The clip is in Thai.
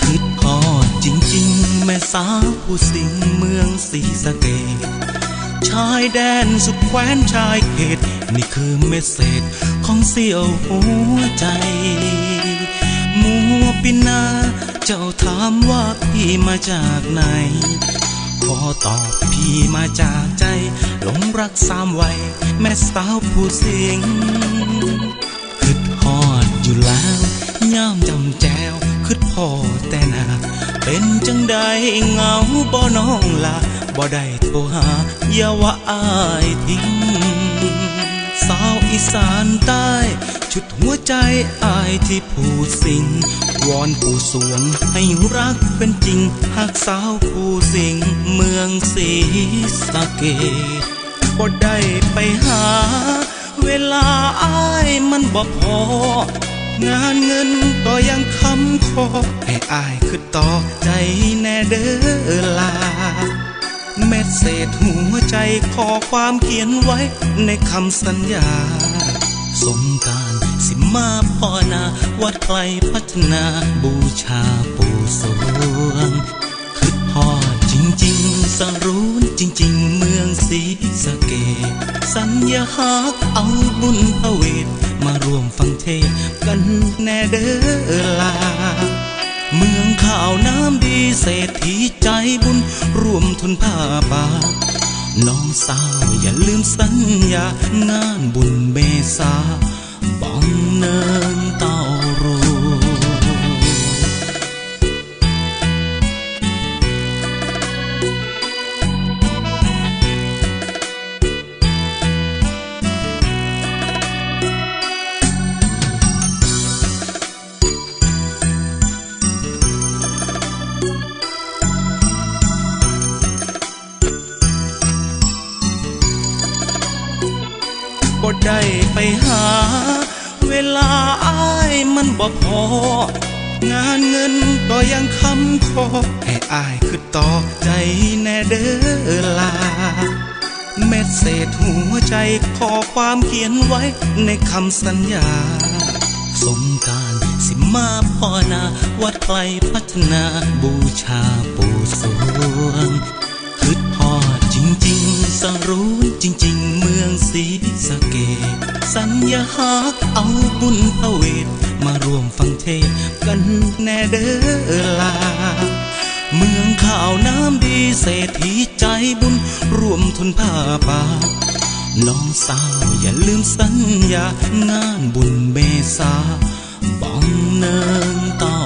คือพอจริงๆ แม่สาวผู้สิงเมืองสีสะเกดชายแดนสุดแคว้นชายเขต นี่คือเมสเซจของเสี่ยวหัวใจ มัวปินาเจ้าถามว่าพี่มาจากไหน ขอตอบพี่มาจากใจ หลงรักสามวัย แม่สาวผู้สิงคิดฮอดอยู่แล้วย่ามจำแจว คึดพ่อแต่นาเป็นจังใดเหงาบ่น้องละบ่ได้โทรหาอย่าว่าอายทิ้งสาวอีสานใต้ชุดหัวใจอายที่ผู้สิงวอนผู้สวงให้รักเป็นจริงหากสาวผู้สิงเมืองศรีสะเกดบ่ได้ไปหา เวลาอายมันบ่พอ งานเงินก็ยังคำคอให้อายคือต่อใจแน่เด้อลา เม็ดเศษหัวใจขอความเขียนไว้ในคำสัญญาสงการสิมาพอนา วัดไกลพัฒนาบูชาปู่สวงคือพ่อจริงๆ สรู้จริงๆ เมืองศรีสะเกดสัญญาหักเอาบุญพระเวทมารวมฟังเทศกันแน่เด้อลา เมืองข่าวน้ำดีเศรษฐีใจบุญรวมทุนผ้าบาน้องสาวอย่าลืมสัญญางานบุญเบษาบองเนิน บ่ได้ไปหา เวลาอายมันบ่พอ งานเงินก็ยังคำคอให้อายคือต่อใจแน่เด้อลา เม็ดเศษหัวใจขอความเขียนไว้ในคำสัญญาสงการสิมาพอนาวัดไกลพัฒนาบูชาปู่สวง ริงสรู้จริง ๆ เมืองศรีสะเกดสัญญาหักเอาบุญพระเวทมารวมฟังเทศกันแน่เด้อลา เมืองข่าวน้ำดีเศรษฐีใจบุญรวมทุนผ้าป่าน้องสาวอย่าลืมสัญญางานบุญเบษาบ้องเนินเต้า